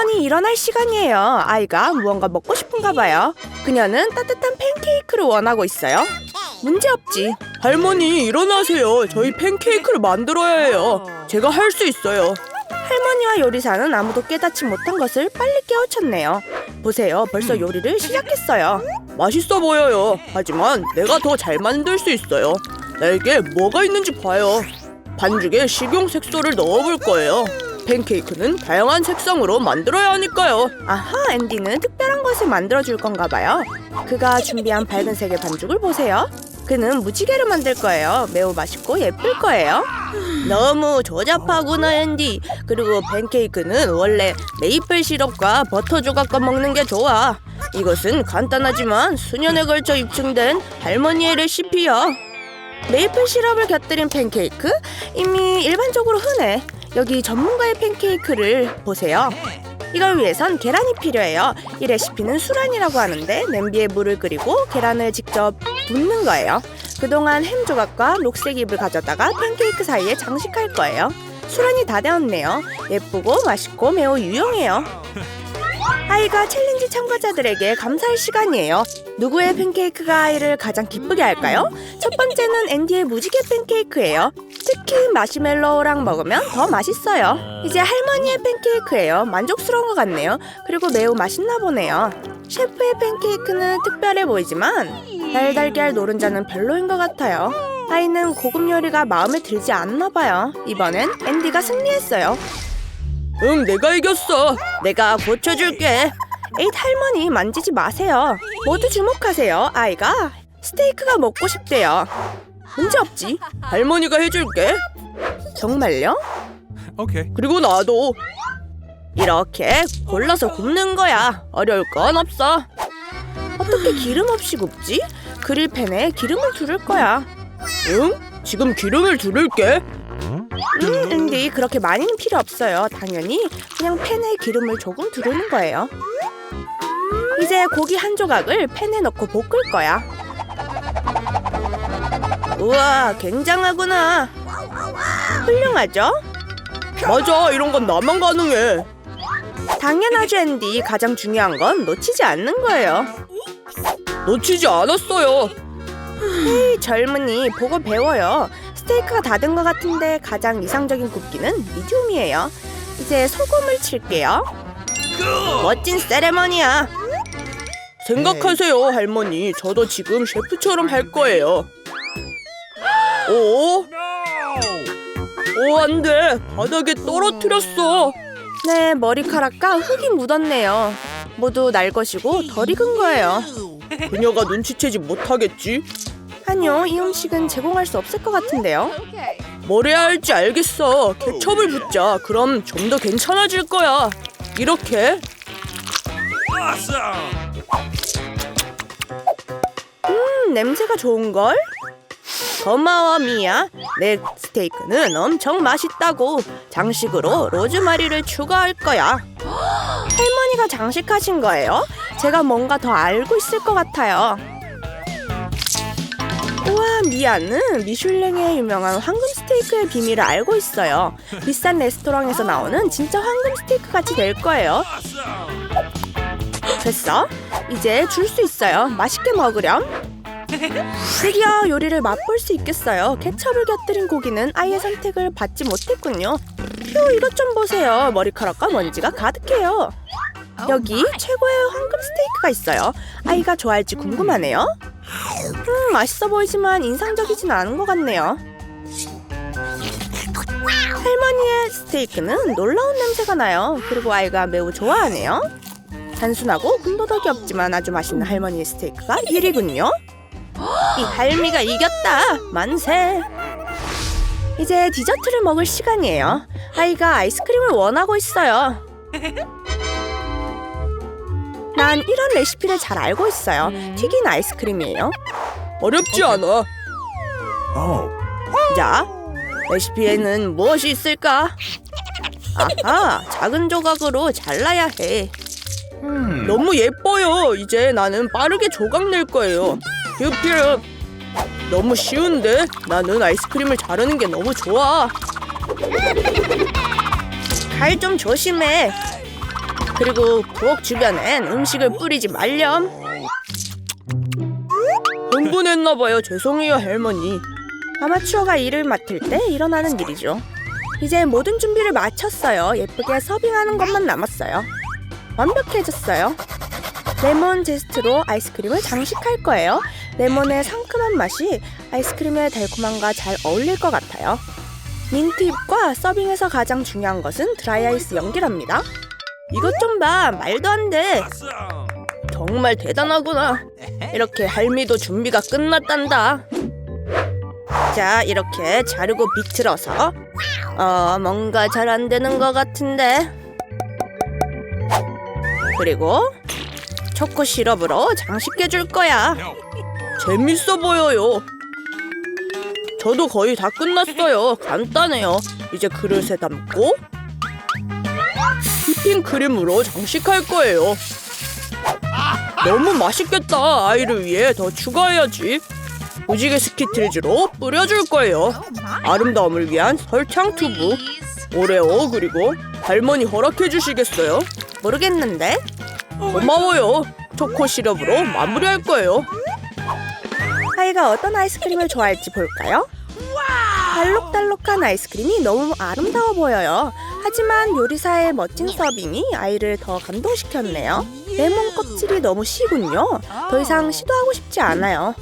할머니 일어날 시간이에요. 아이가 무언가 먹고 싶은가 봐요. 그녀는 따뜻한 팬케이크를 원하고 있어요. 문제 없지. 할머니 일어나세요. 저희 팬케이크를 만들어야 해요. 제가 할 수 있어요. 할머니와 요리사는 아무도 깨닫지 못한 것을 빨리 깨우쳤네요. 보세요, 벌써 요리를 시작했어요. 맛있어 보여요. 하지만 내가 더 잘 만들 수 있어요. 내게 뭐가 있는지 봐요. 반죽에 식용 색소를 넣어볼 거예요. 팬케이크는 다양한 색상으로 만들어야 하니까요. 아하, 앤디는 특별한 것을 만들어줄 건가 봐요. 그가 준비한 밝은색의 반죽을 보세요. 그는 무지개를 만들 거예요. 매우 맛있고 예쁠 거예요. 너무 조잡하구나 앤디. 그리고 팬케이크는 원래 메이플 시럽과 버터 조각과 먹는 게 좋아. 이것은 간단하지만 수년에 걸쳐 입증된 할머니의 레시피야. 메이플 시럽을 곁들인 팬케이크? 이미 일반적으로 흔해. 여기 전문가의 팬케이크를 보세요. 이걸 위해선 계란이 필요해요. 이 레시피는 수란이라고 하는데 냄비에 물을 끓이고 계란을 직접 붓는 거예요. 그동안 햄 조각과 녹색 잎을 가져다가 팬케이크 사이에 장식할 거예요. 수란이 다 되었네요. 예쁘고 맛있고 매우 유용해요. 아이가 챌린지 참가자들에게 감사할 시간이에요. 누구의 팬케이크가 아이를 가장 기쁘게 할까요? 첫 번째는 앤디의 무지개 팬케이크예요. 특히 마시멜로우랑 먹으면 더 맛있어요. 이제 할머니의 팬케이크예요. 만족스러운 것 같네요. 그리고 매우 맛있나 보네요. 셰프의 팬케이크는 특별해 보이지만 달달걀 노른자는 별로인 것 같아요. 아이는 고급 요리가 마음에 들지 않나 봐요. 이번엔 앤디가 승리했어요. 응, 내가 이겼어. 내가 고쳐줄게. 에잇 할머니 만지지 마세요. 모두 주목하세요. 아이가 스테이크가 먹고 싶대요. 문제 없지. 할머니가 해줄게. 정말요? Okay. 그리고 나도 이렇게 골라서 굽는 거야. 어려울 건 없어. 어떻게 기름 없이 굽지? 그릴팬에 기름을 두를 거야. 응? 지금 기름을 두를게. 음, 근데 그렇게 많이는 필요 없어요. 당연히 그냥 팬에 기름을 조금 두르는 거예요. 이제 고기 한 조각을 팬에 넣고 볶을 거야. 우와, 굉장하구나. 훌륭하죠? 맞아, 이런 건 나만 가능해. 당연하죠, 앤디. 가장 중요한 건 놓치지 않는 거예요. 놓치지 않았어요. 이 젊은이 보고 배워요. 스테이크가 다 된 것 같은데 가장 이상적인 굽기는 미디움이에요. 이제 소금을 칠게요. 멋진 세레머니야. 생각하세요, 할머니. 저도 지금 셰프처럼 할 거예요. 오, 오, 안 돼. 바닥에 떨어뜨렸어. 네, 머리카락과 흙이 묻었네요. 모두 날 것이고 덜 익은 거예요. 그녀가 눈치채지 못하겠지? 아니요, 이 음식은 제공할 수 없을 것 같은데요. 뭘 해야 할지 알겠어. 케첩을 붓자. 그럼 좀 더 괜찮아질 거야. 이렇게. 음, 냄새가 좋은걸? 고마워 미야. 내 스테이크는 엄청 맛있다고. 장식으로 로즈마리를 추가할 거야. 할머니가 장식하신 거예요? 제가 뭔가 더 알고 있을 것 같아요. 우와, 미아는 미슐랭에 유명한 황금 스테이크의 비밀을 알고 있어요. 비싼 레스토랑에서 나오는 진짜 황금 스테이크 같이 될 거예요. 됐어? 이제 줄 수 있어요. 맛있게 먹으렴. 드디어 요리를 맛볼 수 있겠어요. 케첩을 곁들인 고기는 아이의 선택을 받지 못했군요. 휴, 이것 좀 보세요. 머리카락과 먼지가 가득해요. 여기 최고의 황금 스테이크가 있어요. 아이가 좋아할지 궁금하네요. 음, 맛있어 보이지만 인상적이진 않은 것 같네요. 할머니의 스테이크는 놀라운 냄새가 나요. 그리고 아이가 매우 좋아하네요. 단순하고 군더더기 없지만 아주 맛있는 할머니의 스테이크가 1위군요. 이 할미가 이겼다. 만세. 이제 디저트를 먹을 시간이에요. 아이가 아이스크림을 원하고 있어요. 난 이런 레시피를 잘 알고 있어요. 튀긴 아이스크림이에요. 어렵지 않아. Oh. 자, 레시피에는 무엇이 있을까? 아하, 작은 조각으로 잘라야 해. Hmm. 너무 예뻐요. 이제 나는 빠르게 조각 낼 거예요. 퓨퓨. 너무 쉬운데? 나는 아이스크림을 자르는 게 너무 좋아. 칼 좀 조심해. 그리고 부엌 주변엔 음식을 뿌리지 말렴. 흥분했나봐요. 죄송해요, 할머니. 아마추어가 일을 맡을 때 일어나는 일이죠. 이제 모든 준비를 마쳤어요. 예쁘게 서빙하는 것만 남았어요. 완벽해졌어요. 레몬 제스트로 아이스크림을 장식할 거예요. 레몬의 상큼한 맛이 아이스크림의 달콤함과 잘 어울릴 것 같아요. 민트 잎과 서빙에서 가장 중요한 것은 드라이아이스 연기랍니다. 이것 좀 봐, 말도 안 돼. 정말 대단하구나. 이렇게 할미도 준비가 끝났단다. 자, 이렇게 자르고 비틀어서. 어, 뭔가 잘 안 되는 것 같은데. 그리고 초코 시럽으로 장식해 줄 거야. 재밌어 보여요. 저도 거의 다 끝났어요. 간단해요. 이제 그릇에 담고 휘핑 크림으로 장식할 거예요. 너무 맛있겠다. 아이를 위해 더 추가해야지. 무지개 스키틀즈로 뿌려줄 거예요. 아름다움을 위한 설탕 투부, 오레오 그리고 할머니 허락해 주시겠어요? 모르겠는데. 고마워요. 초코 시럽으로 마무리할 거예요. 아이가 어떤 아이스크림을 좋아할지 볼까요? 달록달록한 아이스크림이 너무 아름다워 보여요. 하지만 요리사의 멋진 서빙이 아이를 더 감동시켰네요. 레몬 껍질이 너무 시군요. 더 이상 시도하고 싶지 않아요.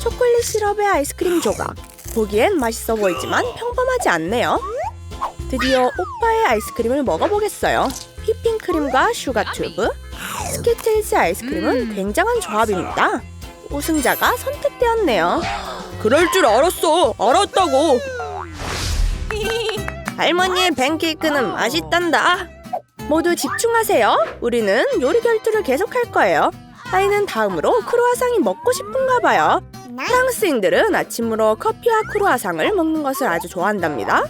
초콜릿 시럽의 아이스크림 조각. 보기엔 맛있어 보이지만 평범하지 않네요. 드디어 오빠의 아이스크림을 먹어보겠어요. 휘핑크림과 슈가 튜브. 스키틀즈 아이스크림은 굉장한 조합입니다. 우승자가 선택되었네요. 그럴 줄 알았어. 알았다고. 할머니의 팬케이크는 맛있단다. 모두 집중하세요. 우리는 요리 결투를 계속할 거예요. 아이는 다음으로 크루아상이 먹고 싶은가 봐요. 프랑스인들은 아침으로 커피와 크루아상을 먹는 것을 아주 좋아한답니다.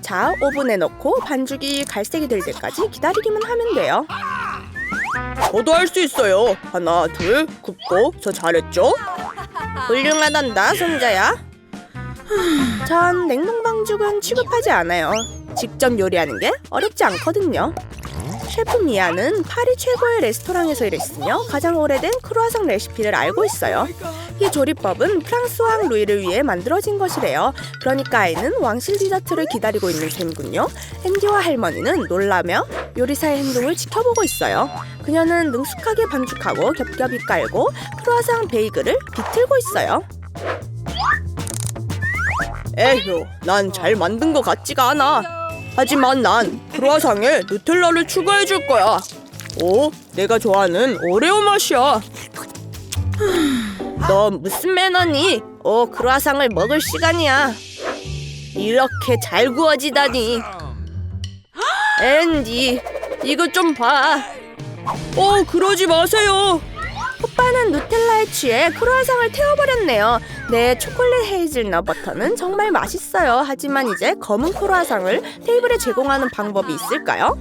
자, 오븐에 넣고 반죽이 갈색이 될 때까지 기다리기만 하면 돼요. 저도 할 수 있어요. 하나, 둘, 굽고 저 잘했죠? 훌륭하단다, 손자야. 전 냉동 방죽은 취급하지 않아요. 직접 요리하는 게 어렵지 않거든요. 셰프 미아는 파리 최고의 레스토랑에서 일했으며 가장 오래된 크루아상 레시피를 알고 있어요. 이 조리법은 프랑스 왕 루이를 위해 만들어진 것이래요. 그러니까 아이는 왕실 디저트를 기다리고 있는 셈이군요. 앤디와 할머니는 놀라며 요리사의 행동을 지켜보고 있어요. 그녀는 능숙하게 반죽하고 겹겹이 깔고 크루아상 베이글을 비틀고 있어요. 에휴, 난 잘 만든 것 같지가 않아. 하지만 난 크루아상에 누텔라를 추가해 줄 거야. 오, 내가 좋아하는 오레오 맛이야. 너 무슨 매너니? 오, 크루아상을 먹을 시간이야. 이렇게 잘 구워지다니. 앤디, 이거 좀 봐. 어, 그러지 마세요. 오빠는 누텔라에 취해 크루아상을 태워버렸네요. 네, 초콜릿 헤이즐넛 버터는 정말 맛있어요. 하지만 이제 검은 크루아상을 테이블에 제공하는 방법이 있을까요?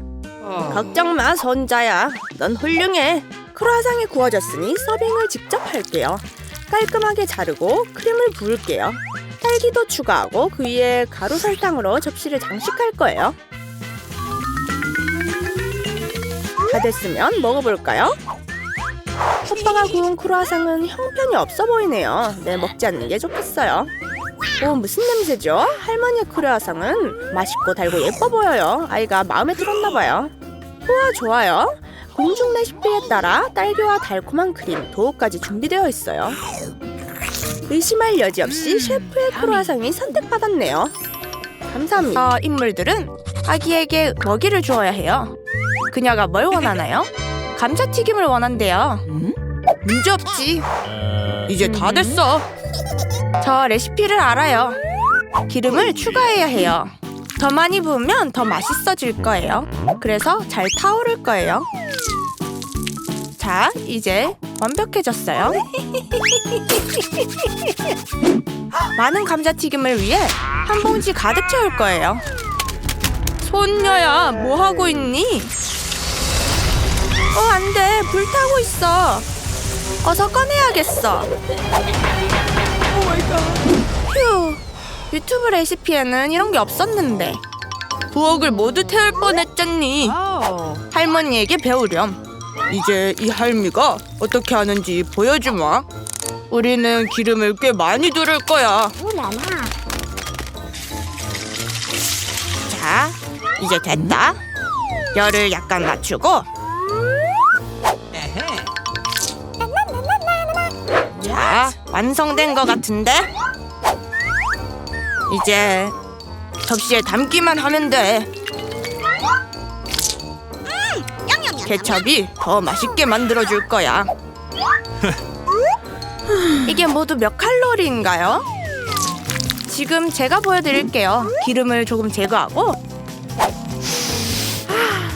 걱정 마, 손자야. 넌 훌륭해. 크루아상이 구워졌으니 서빙을 직접 할게요. 깔끔하게 자르고 크림을 부을게요. 딸기도 추가하고 그 위에 가루 설탕으로 접시를 장식할 거예요. 다 됐으면 먹어볼까요? 오빠가 구운 크루아상은 형편이 없어 보이네요. 네, 먹지 않는 게 좋겠어요. 오, 무슨 냄새죠? 할머니의 크루아상은 맛있고 달고 예뻐 보여요. 아이가 마음에 들었나 봐요. 우와, 좋아요. 공중 레시피에 따라 딸기와 달콤한 크림, 도우까지 준비되어 있어요. 의심할 여지 없이 셰프의 크루아상이 선택받았네요. 감사합니다. 인물들은 아기에게 먹이를 주어야 해요. 그녀가 뭘 원하나요? 감자튀김을 원한대요. 문제 없지. 이제 다 됐어. 저 레시피를 알아요. 기름을 추가해야 해요. 더 많이 부으면 더 맛있어질 거예요. 그래서 잘 타오를 거예요. 자, 이제 완벽해졌어요. 많은 감자튀김을 위해 한 봉지 가득 채울 거예요. 손녀야, 뭐 하고 있니? 어, 안 돼. 불타고 있어. 어서 꺼내야겠어. 휴. 유튜브 레시피에는 이런 게 없었는데. 부엌을 모두 태울 뻔했잖니. 할머니에게 배우렴. 이제 이 할미가 어떻게 하는지 보여주마. 우리는 기름을 꽤 많이 두를 거야. 자, 이제 됐다. 열을 약간 낮추고. 완성된 것 같은데? 이제 접시에 담기만 하면 돼. 케첩이 더 맛있게 만들어줄 거야. 이게 모두 몇 칼로리인가요? 지금 제가 보여드릴게요. 기름을 조금 제거하고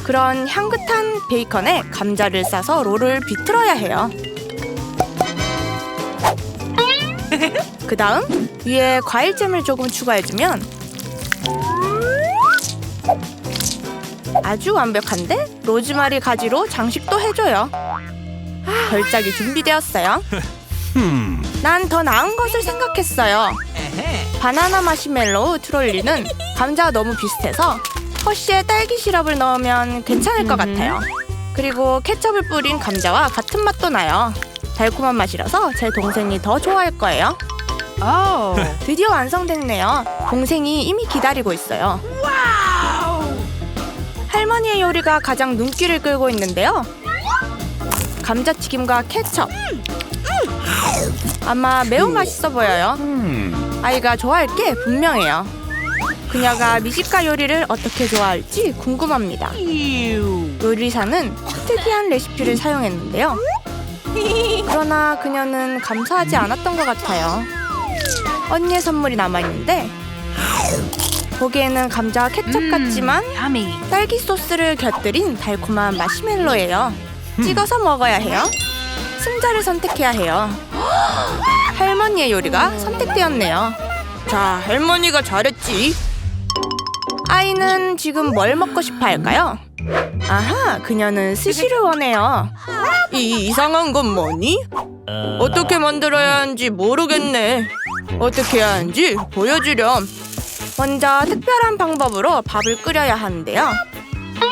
그런 향긋한 베이컨에 감자를 싸서 롤을 비틀어야 해요. 그 다음 위에 과일잼을 조금 추가해주면 아주 완벽한데 로즈마리 가지로 장식도 해줘요. 별짝이 준비되었어요. 난 더 나은 것을 생각했어요. 바나나 마시멜로우 트롤리는 감자와 너무 비슷해서 허쉬에 딸기 시럽을 넣으면 괜찮을 것 같아요. 그리고 케첩을 뿌린 감자와 같은 맛도 나요. 달콤한 맛이라서 제 동생이 더 좋아할 거예요. 드디어 완성됐네요. 동생이 이미 기다리고 있어요. 할머니의 요리가 가장 눈길을 끌고 있는데요. 감자튀김과 케첩. 아마 매우 맛있어 보여요. 아이가 좋아할 게 분명해요. 그녀가 미식가 요리를 어떻게 좋아할지 궁금합니다. 요리사는 특이한 레시피를 사용했는데요. 그러나 그녀는 감사하지 않았던 것 같아요. 언니의 선물이 남아있는데 보기에는 감자와 케첩 같지만 딸기 소스를 곁들인 달콤한 마시멜로예요. 찍어서 먹어야 해요. 승자를 선택해야 해요. 할머니의 요리가 선택되었네요. 자, 할머니가 잘했지. 아이는 지금 뭘 먹고 싶어 할까요? 아하, 그녀는 스시를 원해요. 이 이상한 건 뭐니? 어떻게 만들어야 하는지 모르겠네. 어떻게 해야 하는지 보여주렴. 먼저 특별한 방법으로 밥을 끓여야 하는데요.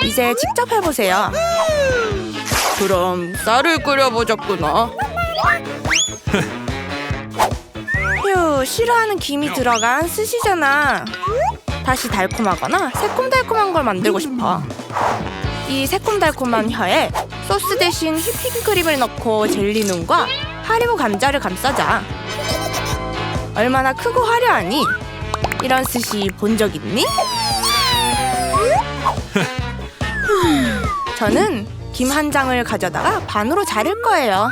이제 직접 해보세요. 그럼 쌀을 끓여보자꾸나. 휴, 싫어하는 김이 들어간 스시잖아. 다시 달콤하거나 새콤달콤한 걸 만들고 싶어. 이 새콤달콤한 혀에 소스 대신 휘핑크림을 넣고 젤리 눈과 하리보 감자를 감싸자. 얼마나 크고 화려하니? 이런 스시 본 적 있니? 저는 김 한 장을 가져다가 반으로 자를 거예요.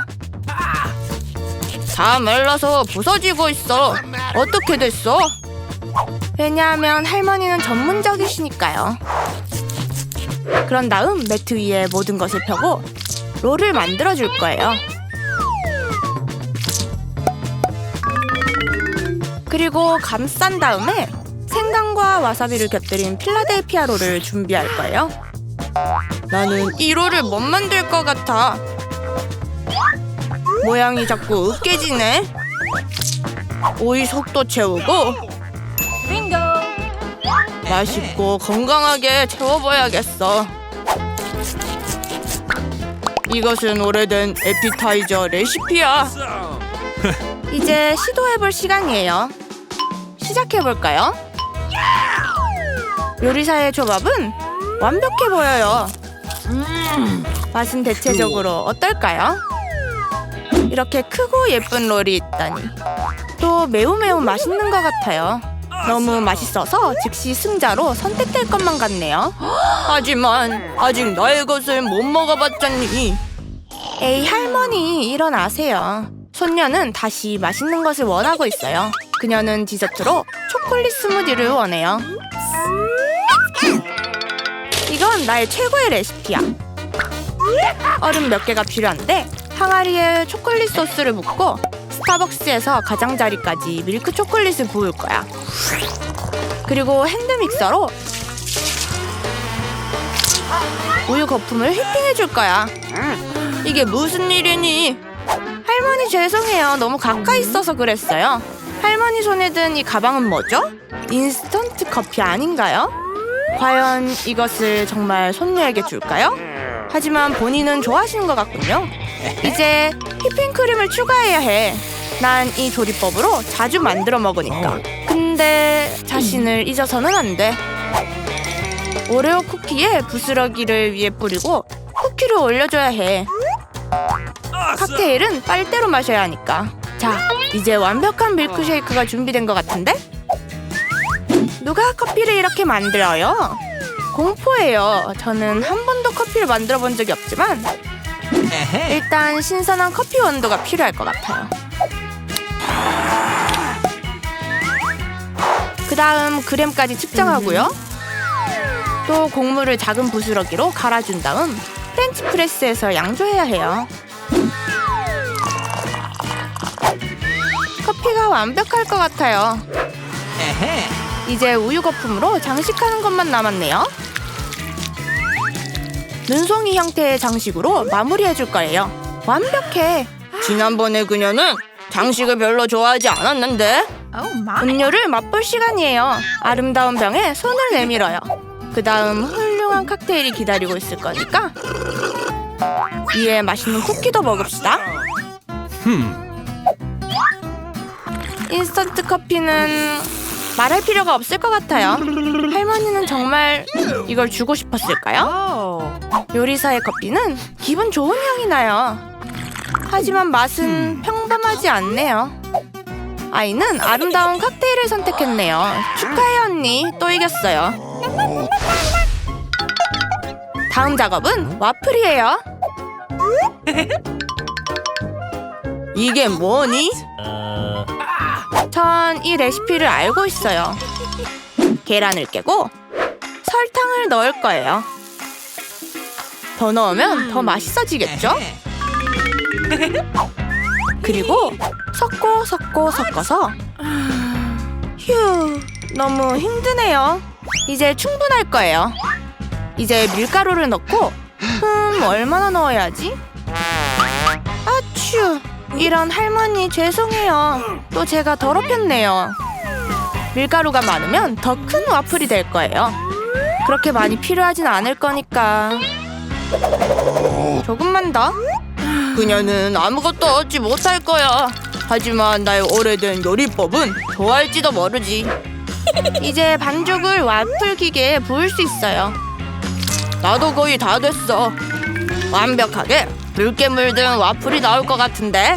다 말라서 부서지고 있어. 어떻게 됐어? 왜냐하면 할머니는 전문적이시니까요. 그런 다음 매트 위에 모든 것을 펴고 롤을 만들어 줄 거예요. 그리고 감싼 다음에 생강과 와사비를 곁들인 필라델피아 롤을 준비할 거예요. 나는 이 롤을 못 만들 것 같아. 모양이 자꾸 으깨지네. 오이 속도 채우고 맛있고 건강하게 채워봐야겠어. 이것은 오래된 에피타이저 레시피야. 이제 시도해볼 시간이에요. 시작해볼까요? 요리사의 조합은 완벽해 보여요. 음, 맛은 대체적으로 어떨까요? 이렇게 크고 예쁜 롤이 있다니. 또 매우 매우 맛있는 것 같아요. 너무 맛있어서 즉시 승자로 선택될 것만 같네요. 하지만 아직 나의 것을 못 먹어봤잖니. 에이 할머니 일어나세요. 손녀는 다시 맛있는 것을 원하고 있어요. 그녀는 디저트로 초콜릿 스무디를 원해요. 이건 나의 최고의 레시피야. 얼음 몇 개가 필요한데 항아리에 초콜릿 소스를 붓고 스타벅스에서 가장자리까지 밀크 초콜릿을 부을 거야. 그리고 핸드 믹서로 우유 거품을 휘핑해 줄 거야. 이게 무슨 일이니? 할머니 죄송해요. 너무 가까이 있어서 그랬어요. 할머니 손에 든 이 가방은 뭐죠? 인스턴트 커피 아닌가요? 과연 이것을 정말 손녀에게 줄까요? 하지만 본인은 좋아하시는 것 같군요. 이제 휘핑 크림을 추가해야 해. 난 이 조리법으로 자주 만들어 먹으니까. 근데 자신을 잊어서는 안 돼. 오레오 쿠키에 부스러기를 위에 뿌리고 쿠키를 올려줘야 해. 칵테일은 빨대로 마셔야 하니까. 자, 이제 완벽한 밀크쉐이크가 준비된 것 같은데? 누가 커피를 이렇게 만들어요? 공포예요. 저는 한 번도 커피를 만들어 본 적이 없지만 일단 신선한 커피 원두가 필요할 것 같아요. 그 다음 그램까지 측정하고요. 또 곡물을 작은 부스러기로 갈아준 다음 프렌치 프레스에서 양조해야 해요. 커피가 완벽할 것 같아요. 이제 우유 거품으로 장식하는 것만 남았네요. 눈송이 형태의 장식으로 마무리해 줄 거예요. 완벽해. 지난번에 그녀는 장식을 별로 좋아하지 않았는데 음료를 맛볼 시간이에요. 아름다운 병에 손을 내밀어요. 그 다음 훌륭한 칵테일이 기다리고 있을 거니까 위에 맛있는 쿠키도 먹읍시다. Hmm. 인스턴트 커피는 말할 필요가 없을 것 같아요. 할머니는 정말 이걸 주고 싶었을까요? 요리사의 커피는 기분 좋은 향이 나요. 하지만 맛은 평범하지 않네요. 아이는 아름다운 칵테일을 선택했네요. 축하해 언니, 또 이겼어요. 다음 작업은 와플이에요. 이게 뭐니? 전 이 레시피를 알고 있어요. 계란을 깨고 설탕을 넣을 거예요. 더 넣으면 더 맛있어지겠죠? 그리고 섞고 섞고 섞어서 휴 너무 힘드네요. 이제 충분할 거예요. 이제 밀가루를 넣고 음 얼마나 넣어야지? 아츄 이런 할머니 죄송해요. 또 제가 더럽혔네요. 밀가루가 많으면 더 큰 와플이 될 거예요. 그렇게 많이 필요하진 않을 거니까 조금만 더. 그녀는 아무것도 얻지 못할 거야. 하지만 나의 오래된 요리법은 좋아할지도 모르지. 이제 반죽을 와플 기계에 부을 수 있어요. 나도 거의 다 됐어. 완벽하게 붉게 물든 와플이 나올 것 같은데.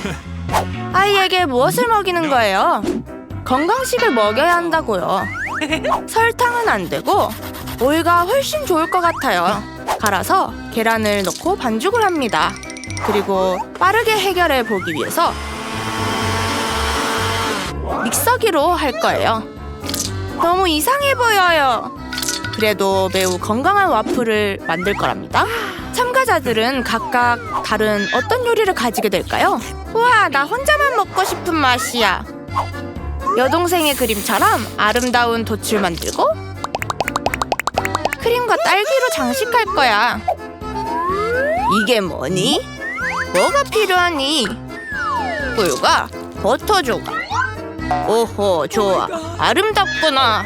아이에게 무엇을 먹이는 거예요? 건강식을 먹여야 한다고요. 설탕은 안 되고 오이가 훨씬 좋을 것 같아요. 갈아서 계란을 넣고 반죽을 합니다. 그리고 빠르게 해결해 보기 위해서 믹서기로 할 거예요. 너무 이상해 보여요. 그래도 매우 건강한 와플을 만들 거랍니다. 참가자들은 각각 다른 어떤 요리를 가지게 될까요? 우와, 나 혼자만 먹고 싶은 맛이야. 여동생의 그림처럼 아름다운 돛을 만들고 크림과 딸기로 장식할 거야. 이게 뭐니? 뭐가 필요하니? 꿀과 버터 조각. 오호, 좋아. 아름답구나.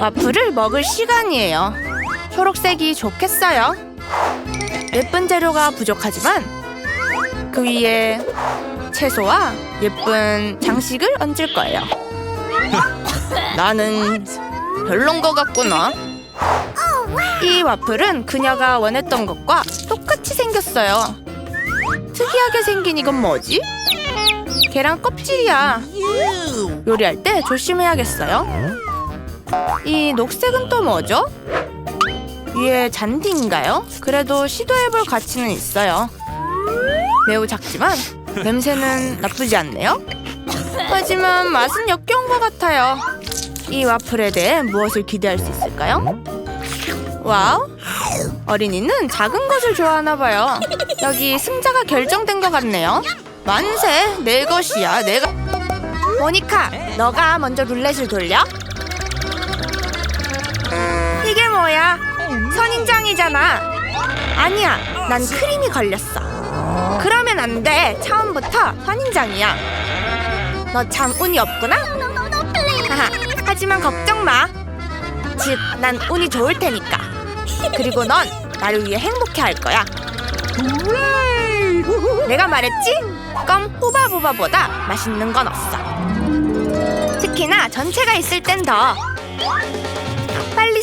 와플을 먹을 시간이에요. 초록색이 좋겠어요. 예쁜 재료가 부족하지만 그 위에 채소와 예쁜 장식을 얹을 거예요. 나는 별론 것 같구나. 이 와플은 그녀가 원했던 것과 똑같이 생겼어요. 특이하게 생긴 이건 뭐지? 계란 껍질이야. 요리할 때 조심해야겠어요. 이 녹색은 또 뭐죠? 위에 잔디인가요? 그래도 시도해볼 가치는 있어요. 매우 작지만 냄새는 나쁘지 않네요. 하지만 맛은 역겨운 것 같아요. 이 와플에 대해 무엇을 기대할 수 있을까요? 와우! 어린이는 작은 것을 좋아하나 봐요. 여기 승자가 결정된 것 같네요. 만세! 내 것이야, 내가. 모니카, 너가 먼저 룰렛을 돌려. 이게 뭐야? 선인장이잖아. 아니야, 난 크림이 걸렸어. 그러면 안 돼. 처음부터 선인장이야. 너 참 운이 없구나. 하하, 하지만 걱정 마. 즉, 난 운이 좋을 테니까. 그리고 넌 나를 위해 행복해 할 거야. 내가 말했지? 껌 호바보바보다 맛있는 건 없어. 특히나 전체가 있을 땐 더.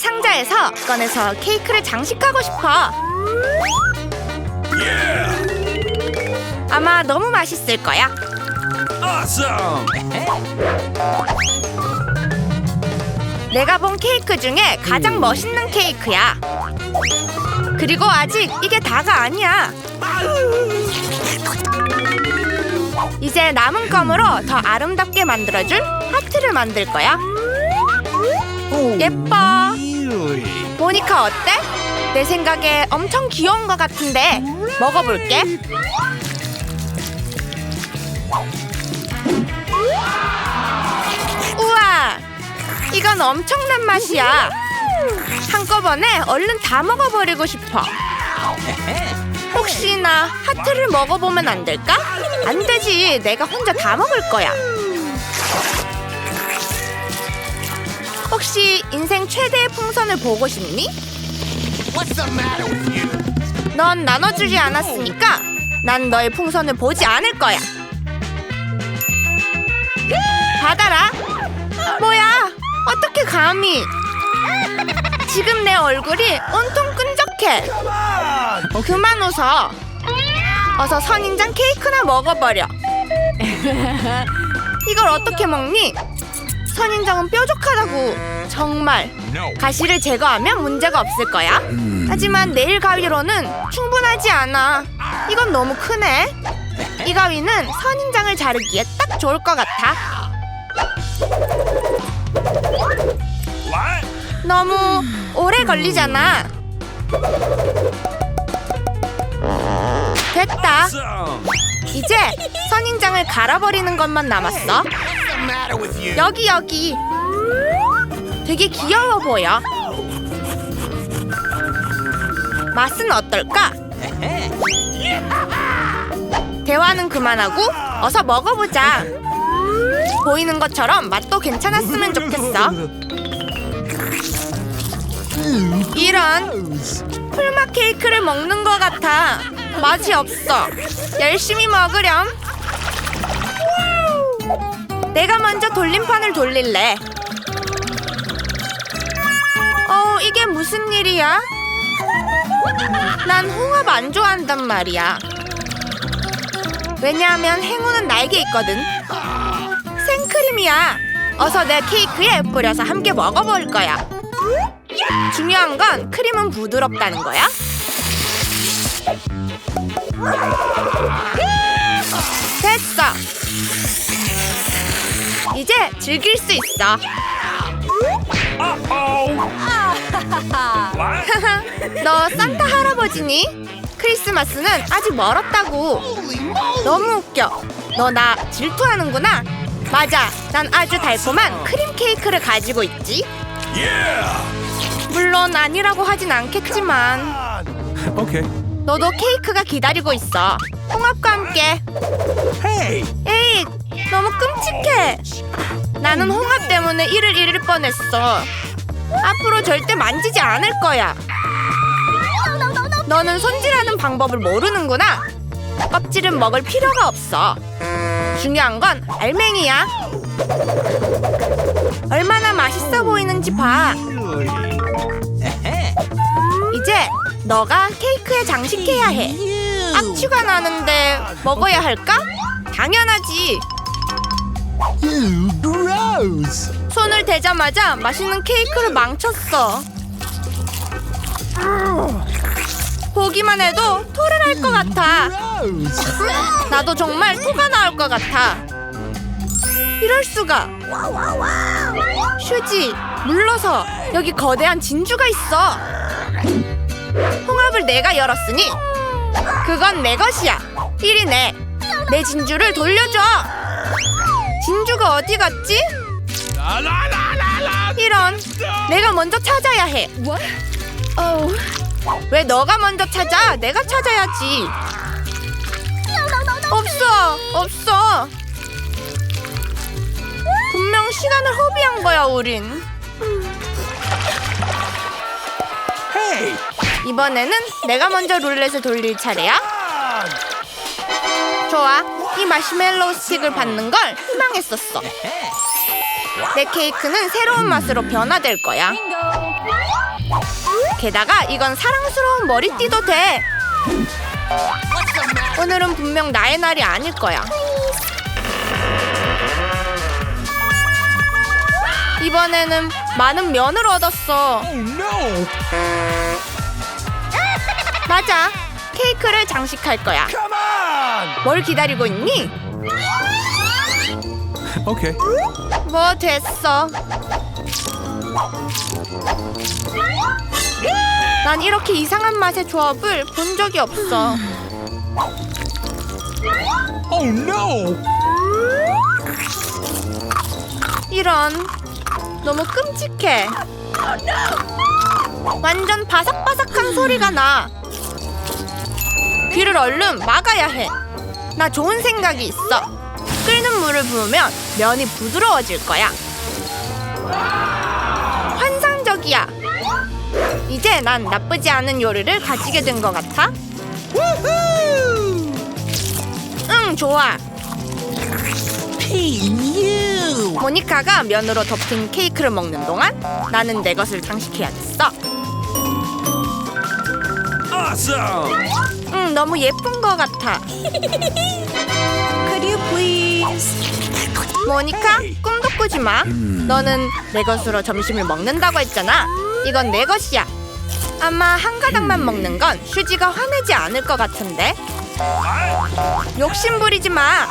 상자에서 꺼내서 케이크를 장식하고 싶어. 아마 너무 맛있을 거야. Awesome! 내가 본 케이크 중에 가장 멋있는 케이크야. 그리고 아직 이게 다가 아니야. 이제 남은 껌으로 더 아름답게 만들어줄 하트를 만들 거야. 예뻐. 보니까 어때? 내 생각에 엄청 귀여운 것 같은데 먹어볼게. 우와, 이건 엄청난 맛이야. 한꺼번에 얼른 다 먹어버리고 싶어. 혹시나 하트를 먹어보면 안 될까? 안 되지. 내가 혼자 다 먹을 거야. 혹시 인생 최대의 풍선을 보고 싶니? What's the matter with you? 넌 나눠주지 않았으니까 난 너의 풍선을 보지 않을 거야. 받아라. 뭐야? 어떻게 감히? 지금 내 얼굴이 온통 끈적해. 그만 웃어. 어서 선인장 케이크나 먹어버려. 이걸 어떻게 먹니? 선인장은 뾰족하다고. 정말. 가시를 제거하면 문제가 없을 거야. 하지만 네일 가위로는 충분하지 않아. 이건 너무 크네. 이 가위는 선인장을 자르기에 딱 좋을 것 같아. 너무 오래 걸리잖아. 됐다. 이제 선인장을 갈아버리는 것만 남았어. Matter with you? 여기 여기. 되게 귀여워 보여. 맛은 어떨까? 대화는 그만하고 어서 먹어보자. 보이는 것처럼 맛도 괜찮았으면 좋겠어. 이런 풀맛 케이크를 먹는 것 같아. 맛이 없어. 열심히 먹으렴. 내가 먼저 돌림판을 돌릴래. 어, 이게 무슨 일이야? 난 홍합 안 좋아한단 말이야. 왜냐하면 행운은 나에게 있거든. 생크림이야. 어서 내 케이크에 뿌려서 함께 먹어볼 거야. 중요한 건 크림은 부드럽다는 거야. 이제 즐길 수 있어. What? 너 산타 할아버지니? 크리스마스는 아직 멀었다고. 너무 웃겨. 너 나 질투하는구나. 맞아. 난 아주 달콤한 크림 케이크를 가지고 있지. 물론 아니라고 하진 않겠지만 Okay. 너도 케이크가 기다리고 있어. 홍합과 함께. Hey! 에이, 너무 끔찍해. 나는 홍합 때문에 이를 잃을 뻔했어. 앞으로 절대 만지지 않을 거야. 너는 손질하는 방법을 모르는구나. 껍질은 먹을 필요가 없어. 중요한 건 알맹이야. 얼마나 맛있어 보이는지 봐. 이제 너가 케이크에 장식해야 해. 악취가 나는데 먹어야 할까? 당연하지. Gross! 손을 대자마자 맛있는 케이크를 망쳤어. 보기만 해도 토를 할 것 같아. 나도 정말 토가 나올 것 같아. 이럴 수가. 슈지, 물러서. 여기 거대한 진주가 있어. 홍합을 내가 열었으니 그건 내 것이야. 이리 내. 내 진주를 돌려줘. 진주가 어디 갔지? 이런. 내가 먼저 찾아야 해. 어우. 왜 너가 먼저 찾아? 내가 찾아야지. 없어. 없어. 분명 시간을 허비한 거야, 우린. 이번에는 내가 먼저 룰렛을 돌릴 차례야. 좋아. 이 마시멜로우 스틱을 받는 걸 희망했었어. 내 케이크는 새로운 맛으로 변화될 거야. 게다가 이건 사랑스러운 머리띠도 돼. 오늘은 분명 나의 날이 아닐 거야. 이번에는 많은 면을 얻었어. Oh no! 맞아. 케이크를 장식할 거야. On! 뭘 기다리고 있니? Okay. 뭐 됐어. 난 이렇게 이상한 맛의 조합을 본 적이 없어. Oh no! 이런 너무 끔찍해. 완전 바삭바삭한 소리가 나. 귀를 얼른 막아야 해. 나 좋은 생각이 있어. 끓는 물을 부으면 면이 부드러워질 거야. 환상적이야. 이제 난 나쁘지 않은 요리를 가지게 된 것 같아. 응, 좋아. 모니카가 면으로 덮인 케이크를 먹는 동안 나는 내 것을 장식해야겠어. Awesome! 응, 너무 예쁜 것 같아. Could you please? 모니카, 꿈도 꾸지 마. 너는 내 것으로 점심을 먹는다고 했잖아. 이건 내 것이야. 아마 한 가닥만 먹는 건 슈지가 화내지 않을 것 같은데. 욕심 부리지 마.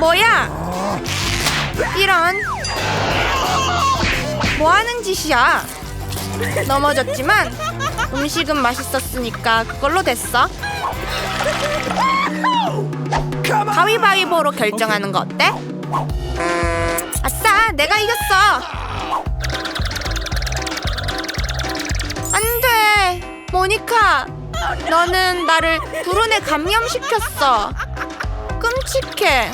뭐야? 이런. 뭐 하는 짓이야? 넘어졌지만 음식은 맛있었으니까 그걸로 됐어. 가위바위보로 결정하는 거 어때? 아싸, 내가 이겼어. 안 돼, 모니카. 너는 나를 불운에 감염시켰어. 끔찍해.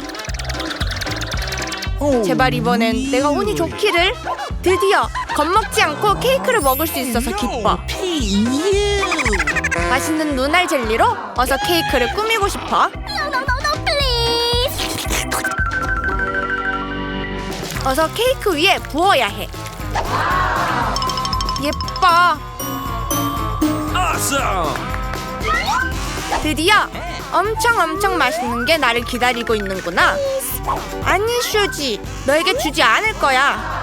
제발 이번엔 내가 운이 좋기를. 드디어 겁먹지 않고 케이크를 먹을 수 있어서 기뻐. 맛있는 눈알 젤리로 어서 케이크를 꾸미고 싶어. 어서 케이크 위에 부어야 해. 예뻐. Awesome! 드디어 엄청 엄청 맛있는 게 나를 기다리고 있는구나. 아니 슈지, 너에게 주지 않을 거야.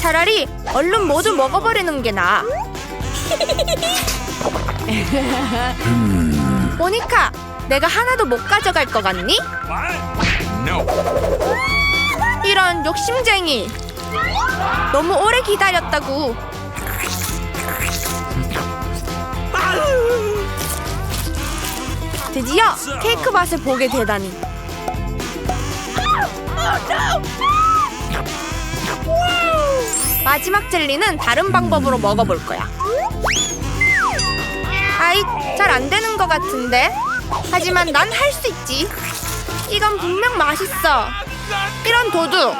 차라리 얼른 모두 먹어버리는 게 나아. 모니카, 내가 하나도 못 가져갈 것 같니? 이런 욕심쟁이. 너무 오래 기다렸다고. 드디어 케이크 맛을 보게 되다니. 마지막 젤리는 다른 방법으로 먹어볼 거야. 아이, 잘 안 되는 것 같은데. 하지만 난 할 수 있지. 이건 분명 맛있어. 이런 도둑.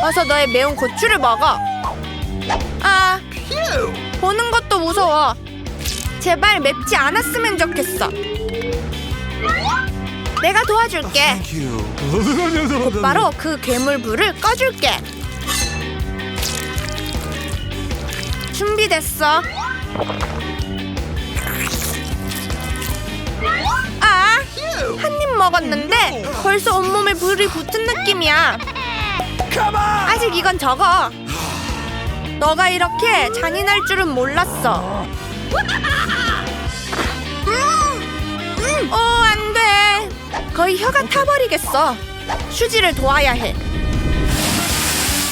어서 너의 매운 고추를 먹어. 아, 보는 것도 무서워. 제발 맵지 않았으면 좋겠어. 내가 도와줄게. 바로 그 괴물 불을 꺼줄게. 준비됐어. 아, 한 입 먹었는데 벌써 온몸에 불이 붙은 느낌이야. 아직 이건 적어. 너가 이렇게 잔인할 줄은 몰랐어. 음, 어, 안 돼. 거의 혀가 타버리겠어. 휴지를 도와야 해.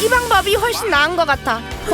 이 방법이 훨씬 나은 것 같아.